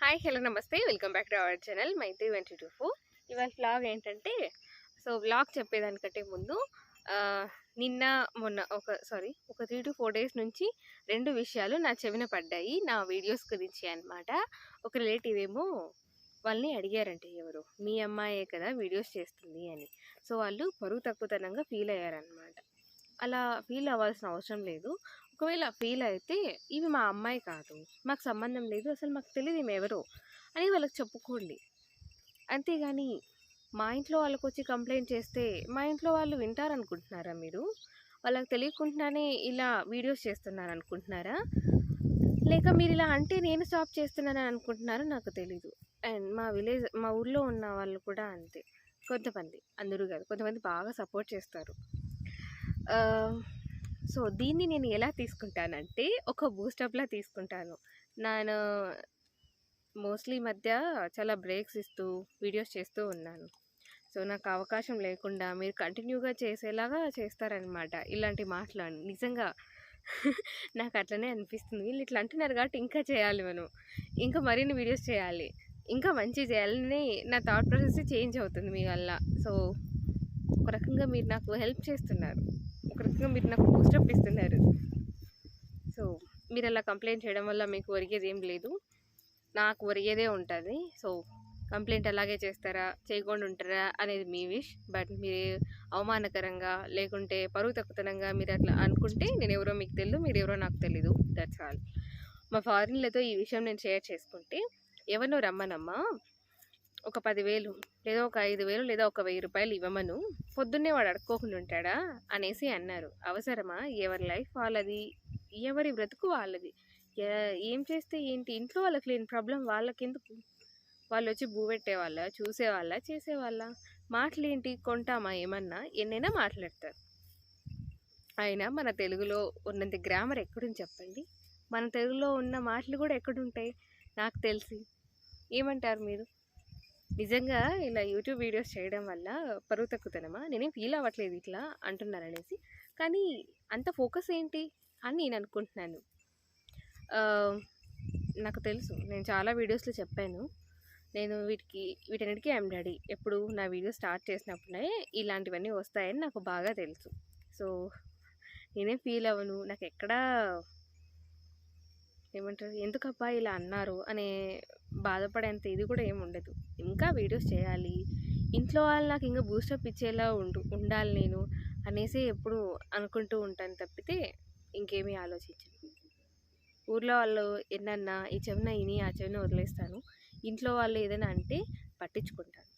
Hi hello నమస్తే. Welcome back to our channel Maithri twenty two four. ఇవాళ blog ఏంటంటే so vlog చెప్పేదానికంటే ముందు నిన్న మొన్న ఒక సారీ ఒక త్రీ టు ఫోర్ డేస్ నుంచి రెండు విషయాలు నా చెవిన పడ్డాయి నా వీడియోస్ గురించి అన్నమాట. ఒక రిలేటివ్ ఏమో వాళ్ళని అడిగారంటే ఎవరు మీ అమ్మాయే కదా వీడియోస్ చేస్తుంది అని. సో వాళ్ళు పరువు తక్కువతనంగా ఫీల్ అయ్యారనమాట అలా ఫీల్ అవ్వాల్సిన అవసరం లేదు. ఒకవేళ ఫీల్ అయితే ఇవి మా అమ్మాయి కాదు. మాకు సంబంధం లేదు. అసలు మాకు తెలియదు మేము ఎవరో అని వాళ్ళకి చెప్పుకోండి. అంతేగాని మా ఇంట్లో వాళ్ళకి వచ్చి కంప్లైంట్ చేస్తే మా ఇంట్లో వాళ్ళు వింటారనుకుంటున్నారా మీరు? వాళ్ళకి తెలియకుండానే ఇలా వీడియోస్ చేస్తున్నారు అనుకుంటున్నారా లేక మీరు ఇలా అంటే నేను స్టాప్ చేస్తున్నానని అనుకుంటున్నారో నాకు తెలీదు. అండ్ మా విలేజ్ మా ఊర్లో ఉన్న వాళ్ళు కూడా అంతే. కొంతమంది అందరూ కాదు. కొంతమంది బాగా సపోర్ట్ చేస్తారు. సో దీన్ని నేను ఎలా తీసుకుంటానంటే ఒక బూస్టప్లా తీసుకుంటాను. నేను మోస్ట్లీ మధ్య చాలా బ్రేక్స్ ఇస్తూ వీడియోస్ చేస్తూ ఉన్నాను. సో నాకు అవకాశం లేకుండా మీరు కంటిన్యూగా చేసేలాగా చేస్తారనమాట. ఇలాంటి మాటలు నిజంగా నాకు అట్లనే అనిపిస్తుంది. వీళ్ళు ఇట్లా అంటున్నారు కాబట్టి ఇంకా చేయాలి మనం. ఇంకా మరిన్ని వీడియోస్ చేయాలి. ఇంకా మంచి చేయాలని నా థాట్ ప్రాసెస్ చేంజ్ అవుతుంది మీ వల్ల. సో ఒక రకంగా మీరు నాకు హెల్ప్ చేస్తున్నారు. ఒక రకంగా మీరు నాకు బూస్టప్ ఇస్తున్నారు. సో మీరు అలా కంప్లైంట్ చేయడం వల్ల మీకు ఒరిగేది ఏం లేదు. నాకు ఒరిగేదే ఉంటుంది. సో కంప్లైంట్ అలాగే చేస్తారా? చేయకుండా ఉంటారా అనేది మీ విష్ బట్ మీరు అవమానకరంగా లేకుంటే పరువు తక్కువతనంగా మీరు అట్లా అనుకుంటే నేను ఎవరో మీకు తెలియదు మీరు ఎవరో నాకు తెలీదు. దట్స్ ఆల్ మా ఫారిన్లతో ఈ విషయం నేను షేర్ చేసుకుంటే ఎవరినో రమ్మనమ్మా? ఒక పదివేలు లేదా ఒక ఐదు వేలు లేదా ఒక వెయ్యి రూపాయలు ఇవ్వమను. పొద్దున్నే వాడు అడుక్కోకుండా ఉంటాడా? అనేసి అన్నారు. అవసరమా? ఎవరి లైఫ్ వాళ్ళది. ఎవరి బ్రతుకు వాళ్ళది. ఏం చేస్తే ఏంటి? ఇంట్లో వాళ్ళకి లేని ప్రాబ్లం వాళ్ళకెందుకు? వాళ్ళు వచ్చి బూబెట్టే వాళ్ళ చూసేవాళ్ళ? చేసేవాళ్ళ? మాటలేంటి? కొంటామా? ఏమన్నా? ఎన్నైనా మాట్లాడతారు. అయినా మన తెలుగులో ఉన్నంత గ్రామర్ ఎక్కడుంది చెప్పండి? మన తెలుగులో ఉన్న మాటలు కూడా ఎక్కడుంటాయి? నాకు తెలిసి. ఏమంటారు మీరు? నిజంగా ఇలా యూట్యూబ్ వీడియోస్ చేయడం వల్ల పరువు తక్కుతనమా నేనేం ఫీల్ అవ్వట్లేదు ఇట్లా అంటున్నారు అనేసి కానీ అంత ఫోకస్ ఏంటి? అని నేను అనుకుంటున్నాను. నాకు తెలుసు. నేను చాలా వీడియోస్లో చెప్పాను. నేను వీటికి వీటన్నిటికీ ఐఎమ్ రెడీ. ఎప్పుడు నా వీడియో స్టార్ట్ చేసినప్పుడే ఇలాంటివన్నీ వస్తాయని నాకు బాగా తెలుసు. సో నేనేం ఫీల్ అవ్వను. నాకు ఎక్కడా ఏమంటారు? ఎందుకబ్బా ఇలా అన్నారు? అనే బాధపడేంత ఇది కూడా ఏమి ఉండదు. ఇంకా వీడియోస్ చేయాలి. ఇంట్లో వాళ్ళు నాకు ఇంకా బూస్టప్ ఇచ్చేలా ఉండు ఉండాలి నేను అనేసి ఎప్పుడు అనుకుంటూ ఉంటాను తప్పితే ఇంకేమీ ఆలోచించను. ఊర్లో వాళ్ళు ఎన్నన్నా ఈ చెవిన ఇని ఆ చెవిన వదిలేస్తాను. ఇంట్లో వాళ్ళు ఏదైనా అంటే పట్టించుకుంటాను.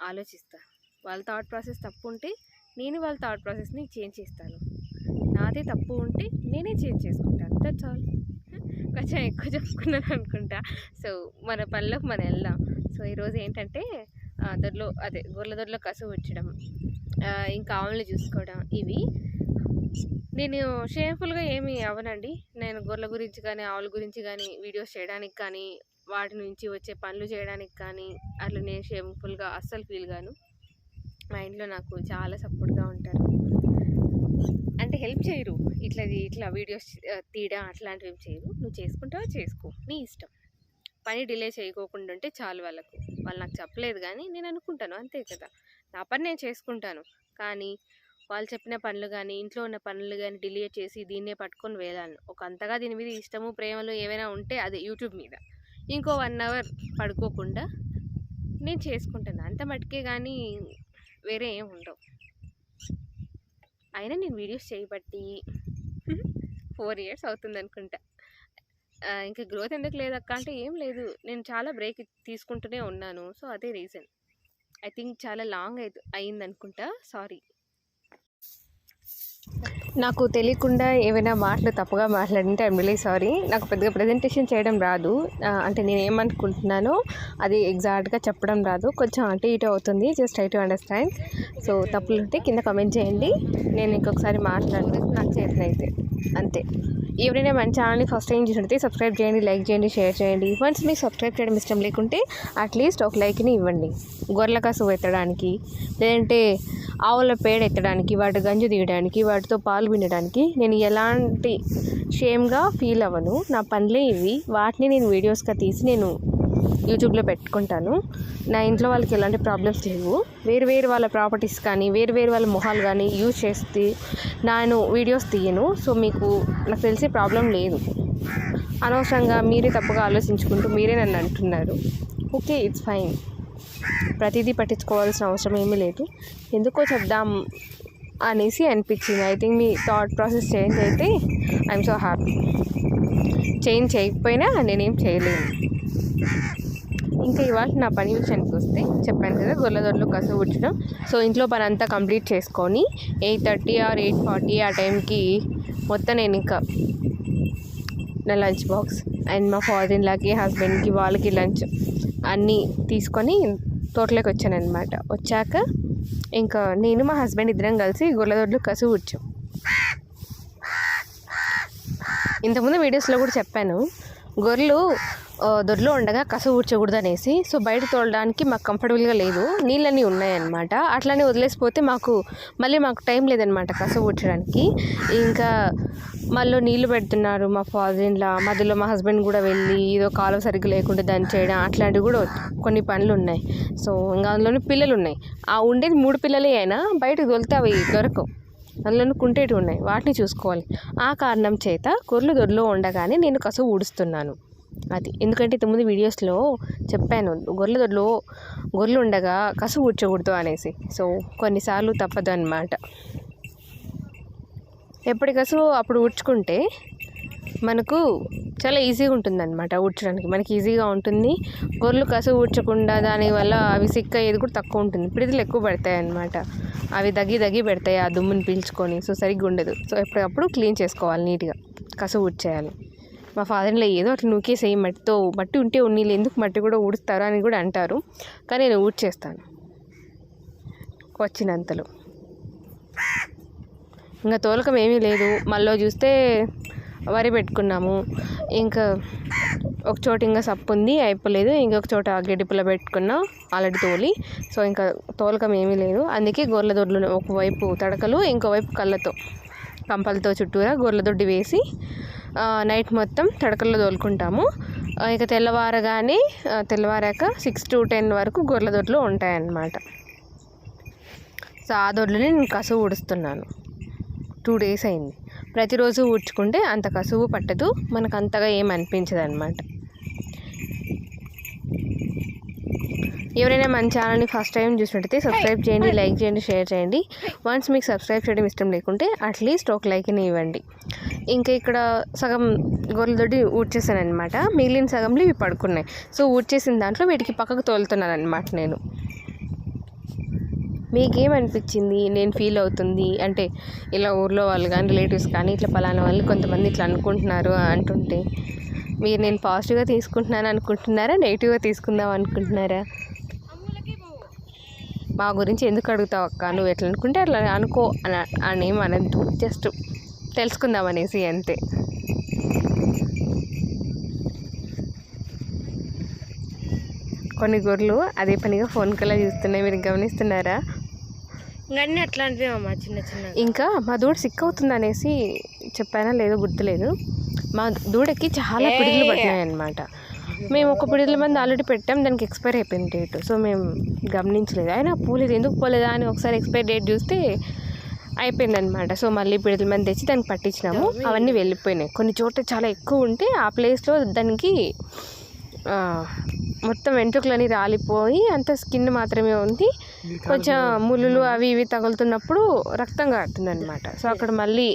ఆలోచిస్తాను వాళ్ళ థాట్ ప్రాసెస్ తప్పు ఉంటే నేను వాళ్ళ థాట్ ప్రాసెస్ని చేంజ్ చేస్తాను. నాదే తప్పు ఉంటే నేనే చేంజ్ చేసుకుంటాను. దట్స్ ఆల్ కొంచెం ఎక్కువ చెప్పుకున్నాను అనుకుంటా. సో మన పనులకు మనం వెళ్దాం. సో ఈరోజు ఏంటంటే దొడ్లో అదే గొర్రెల దొడ్లో కసువు ఉంచడం ఇంకా ఆవులను చూసుకోవడం ఇవి. నేను షేమ్ఫుల్గా ఏమి అవ్వనండి. నేను గొర్రెల గురించి కానీ ఆవుల గురించి కానీ వీడియోస్ చేయడానికి కానీ వాటి నుంచి వచ్చే పనులు చేయడానికి కానీ అట్లా నేను షేమ్ఫుల్గా అస్సలు ఫీల్ గాను మా ఇంట్లో నాకు చాలా సపోర్ట్గా ఉంటారు. అంటే హెల్ప్ చేయరు. ఇట్లా ఇట్లా వీడియోస్ తీయడం అట్లాంటివి ఏం చేయరు. నువ్వు చేసుకుంటావో చేసుకో. నీ ఇష్టం. పని డిలే చేయకోకుండా ఉంటే చాలు వాళ్ళకు. వాళ్ళు నాకు చెప్పలేదు కానీ నేను అనుకుంటాను. అంతే కదా. నా పని నేను చేసుకుంటాను. కానీ వాళ్ళు చెప్పిన పనులు కానీ ఇంట్లో ఉన్న పనులు కానీ డిలే చేసి దీన్నే పట్టుకొని వేలాను. ఒక అంతగా దీని మీద ఇష్టము ప్రేమలు ఏవైనా ఉంటే అదే యూట్యూబ్ మీద. ఇంకో వన్ అవర్ పడుకోకుండా నేను చేసుకుంటాను. అంత మటుకే కానీ వేరే ఏం ఉండవు. అయినా నేను వీడియోస్ చేయబట్టి ఫోర్ ఇయర్స్ అవుతుంది అనుకుంటా. ఇంకా గ్రోత్ ఎందుకు లేదక్క అంటే ఏం లేదు. నేను చాలా బ్రేక్ తీసుకుంటూనే ఉన్నాను. సో అదే రీజన్. ఐ థింక్ చాలా లాంగ్ అయి అయింది అనుకుంటా సారీ. నాకు తెలియకుండా ఏమైనా మాటలు తప్పుగా మాట్లాడింటే ఐమ్ రిలీ సారీ నాకు పెద్దగా ప్రజెంటేషన్ చేయడం రాదు. అంటే నేను ఏమనుకుంటున్నానో అది ఎగ్జాక్ట్గా చెప్పడం రాదు. కొంచెం అటు ఇటు అవుతుంది. Just I to understand so తప్పులు ఉంటే కింద కమెంట్ చేయండి. నేను ఇంకొకసారి మాట్లాడతాను. నాకు చేతనైతే. అంతే. ఎవరైనా మన ఛానల్ని ఫస్ట్ టైం చూసినట్లయితే సబ్స్క్రైబ్ చేయండి లైక్ చేయండి షేర్ చేయండి. వన్స్ మీకు సబ్స్క్రైబ్ చేయడం ఇష్టం లేకుంటే అట్లీస్ట్ ఒక లైక్ని ఇవ్వండి. గొర్రెల కసువు ఎత్తడానికి లేదంటే ఆవుల పేడ ఎత్తడానికి వాటి గంజు తీయడానికి వాటితో పాలు వినడానికి నేను ఎలాంటి షేమ్గా ఫీల్ అవ్వను. నా పనులే ఇవి. వాటిని నేను వీడియోస్గా తీసి నేను యూట్యూబ్లో పెట్టుకుంటాను. నా ఇంట్లో వాళ్ళకి ఎలాంటి ప్రాబ్లమ్స్ లేవు. వేరు వేరు వాళ్ళ ప్రాపర్టీస్ కానీ వేరు వేరు వాళ్ళ మొహాలు కానీ యూజ్ చేస్తే నేను వీడియోస్ తీయను. సో మీకు నాకు తెలిసే ప్రాబ్లం లేదు. అనవసరంగా మీరే తప్పుగా ఆలోచించుకుంటూ మీరే నన్ను అంటున్నారు. Okay it's fine. ప్రతిదీ పట్టించుకోవాల్సిన అవసరం ఏమీ లేదు. ఎందుకో చెప్దాం అనేసి అనిపించింది. ఐ థింక్ మీ థాట్ ప్రాసెస్ చేంజ్ అయితే ఐఎమ్ సో హ్యాపీ చేంజ్ చేయకపోయినా నేనేం చేయలేను. ఇంకా ఇవాళ నా పని విషయానికి వస్తే చెప్పాను కదా గొల్లదొడ్లు కసు ఉచ్చడం సో ఇంట్లో పని అంతా కంప్లీట్ చేసుకొని eight thirty or eight forty ఆ టైంకి మొత్తం నేను ఇంకా నా లంచ్ బాక్స్ అండ్ మా ఫాదర్ ఇన్లాకి హస్బెండ్కి వాళ్ళకి లంచ్ అన్నీ తీసుకొని తోటలోకి వచ్చాను అనమాట వచ్చాక ఇంకా నేను మా హస్బెండ్ ఇద్దరం కలిసి గొల్లదొడ్లు కసు కూర్చాం ఇంతకుముందు వీడియోస్లో కూడా చెప్పాను గొర్రెలు దొడ్లో ఉండగా కసు ఊడ్చకూడదు అనేసి సో బయట తోలడానికి మాకు కంఫర్టబుల్గా లేదు. నీళ్ళన్నీ ఉన్నాయన్నమాట. అట్లానే వదిలేసిపోతే మాకు మళ్ళీ మాకు టైం లేదనమాట కసు ఊడ్చడానికి. ఇంకా మళ్ళీ నీళ్ళు పెడుతున్నారు మా ఫాదర్ ఇన్లా మధ్యలో మా హస్బెండ్ కూడా వెళ్ళి ఏదో కాలువ సరిగ్గా లేకుండా దాన్ని చేయడం అట్లాంటివి కూడా కొన్ని పనులు ఉన్నాయి. సో ఇంకా అందులోనే పిల్లలు ఉన్నాయి. ఆ ఉండేది మూడు పిల్లలే అయినా బయటకు తోలితే అవి దొరకవు. అందులోనూ కుంటేటివి ఉన్నాయి. వాటిని చూసుకోవాలి. ఆ కారణం చేత గొర్రెలు దొడ్లో ఉండగానే నేను కసువు ఊడుస్తున్నాను. అది. ఎందుకంటే ఇంతకుముందు వీడియోస్లో చెప్పాను గొర్రెల దొడ్లో గొర్రెలు ఉండగా కసు ఊడ్చకూడదు అనేసి. సో కొన్నిసార్లు తప్పదు అనమాట ఎప్పటికసు అప్పుడు ఊడ్చుకుంటే మనకు చాలా ఈజీగా ఉంటుంది అనమాట ఊడ్చడానికి. మనకి ఈజీగా ఉంటుంది. గొర్రెలు కసువు ఊడ్చకుండా దానివల్ల అవి సిక్ అయ్యేది కూడా తక్కువ ఉంటుంది. పిడిదలు ఎక్కువ పడతాయి అనమాట అవి దగ్గి దగ్గి పెడతాయి ఆ దుమ్ముని పీల్చుకొని. సో సరిగ్గా ఉండదు. సో ఎప్పటికప్పుడు క్లీన్ చేసుకోవాలి నీట్గా. కసువు ఊడ్చేయాలి. మా ఫాదర్లో ఏదో అట్లా నూకేసేయి మట్టితో మట్టి ఉంటే ఉన్నీళ్ళు ఎందుకు మట్టి కూడా ఊడుస్తారు అని కూడా అంటారు. కానీ నేను ఊడ్చేస్తాను. వచ్చినంతలో ఇంకా తోలకం ఏమీ లేదు. మళ్ళీ చూస్తే వరి పెట్టుకున్నాము. ఇంకా ఒక చోట ఇంకా సప్పు ఉంది అయిపోలేదు. ఇంకొక చోట గడ్డిపుల్ల పెట్టుకున్నా ఆల్రెడీ తోలి. సో ఇంకా తోలకం ఏమీ లేదు. అందుకే గొర్రెల దొడ్లు ఒకవైపు తడకలు ఇంకోవైపు కళ్ళతో కంపలతో చుట్టూరా గొర్రెల దొడ్డి వేసి నైట్ మొత్తం తడకల్లో తోలుకుంటాము. ఇక తెల్లవారగానే తెల్లవారాక సిక్స్ టు టెన్ వరకు గొర్రెల దొడ్లు ఉంటాయన్నమాట. సో ఆ దొడ్లని నేను కసువు ఊడుస్తున్నాను. టూ డేస్ అయింది. ప్రతిరోజు ఊడ్చుకుంటే అంత కసువు పట్టదు. మనకు అంతగా ఏం అనిపించదు అనమాట ఎవరైనా మన ఛానల్ని ఫస్ట్ టైం చూసినట్టయితే సబ్స్క్రైబ్ చేయండి లైక్ చేయండి షేర్ చేయండి. వన్స్ మీకు సబ్స్క్రైబ్ చేయడం ఇష్టం లేకుంటే అట్లీస్ట్ ఒక లైక్ని ఇవ్వండి. ఇంకా ఇక్కడ సగం గొర్రెలతోటి ఊడ్చేసాను అనమాట మిగిలిన సగంలో ఇవి పడుకున్నాయి. సో ఊడ్చేసిన దాంట్లో వీటికి పక్కకు తోలుతున్నాను అనమాట నేను. మీకేమనిపించింది? నేను ఫీల్ అవుతుంది. అంటే ఇలా ఊర్లో వాళ్ళు కానీ రిలేటివ్స్ కానీ ఇట్లా పలానా వాళ్ళు కొంతమంది ఇట్లా అనుకుంటున్నారు అంటుంటే మీరు నేను పాజిటివ్గా తీసుకుంటున్నాను అనుకుంటున్నారా? నెగిటివ్గా తీసుకుందాం అనుకుంటున్నారా? మా గురించి ఎందుకు అడుగుతావు అక్క? నువ్వు ఎట్లా అనుకుంటే అట్లా అనుకో అని అని ఏం అనద్దు జస్ట్ తెలుసుకుందాం అనేసి అంతే. కొన్ని గొర్రెలు అదే పనిగా ఫోన్ కల్లా చూస్తున్నాయి. మీరు గమనిస్తున్నారా? అన్నీ అట్లాంటివి అమ్మా చిన్న చిన్న ఇంకా మా దూడ సిక్ అవుతుంది అనేసి చెప్పానా? లేదో గుర్తులేదు. మా దూడకి చాలా పిడుగులు పట్టినాయి అనమాట మేము ఒక పిడిల మంది ఆల్రెడీ పెట్టాం దానికి ఎక్స్పైర్ అయిపోయింది డేట్ సో మేము గమనించలేదు. అయినా పోలేదు. ఎందుకు పోలేదా అని ఒకసారి ఎక్స్పైర్ డేట్ చూస్తే అయిపోయిందనమాట సో మళ్ళీ పిడుగుల మంది తెచ్చి దానికి పట్టించినాము. అవన్నీ వెళ్ళిపోయినాయి. కొన్ని చోట్ల చాలా ఎక్కువ ఉంటే ఆ ప్లేస్లో దానికి మొత్తం వెంట్రుకలని రాలిపోయి అంత స్కిన్ మాత్రమే ఉంది. కొంచెం ముళ్ళు అవి ఇవి తగులుతున్నప్పుడు రక్తం కారుతుంది అనమాట సో అక్కడ మళ్ళీ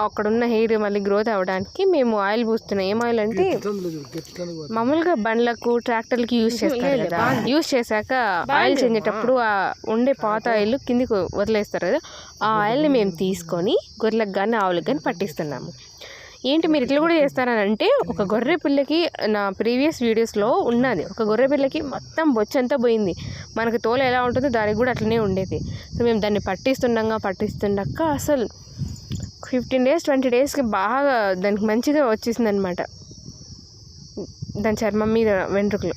అక్కడ ఉన్న హెయిర్ మళ్ళీ గ్రోత్ అవ్వడానికి మేము ఆయిల్ పూస్తున్నాం ఏం ఆయిల్ అంటే మామూలుగా బండ్లకు ట్రాక్టర్లకి యూజ్ చేస్తారు కదా. యూజ్ చేశాక ఆయిల్ చెందేటప్పుడు ఆ. ఉండే పాత ఆయిల్ కిందికి వదిలేస్తారు కదా. ఆ ఆయిల్ని మేము తీసుకొని గొర్రెలకు కానీ ఆవులకు కానీ పట్టిస్తున్నాము. ఏంటి మీరు ఇట్లా కూడా చేస్తారని అంటే ఒక గొర్రె పిల్లకి నా ప్రీవియస్ వీడియోస్లో ఉన్నది. ఒక గొర్రె పిల్లకి మొత్తం బొచ్చంతా పోయింది. మనకి తోలు ఎలా ఉంటుందో దానికి కూడా అట్లనే ఉండేది. సో మేము దాన్ని పట్టిస్తుండగా పట్టిస్తుండగా అసలు ఫిఫ్టీన్ డేస్ ట్వంటీ డేస్కి బాగా దానికి మంచిగా వచ్చేసింది అనమాట దాని చర్మం మీద వెంట్రుకలు.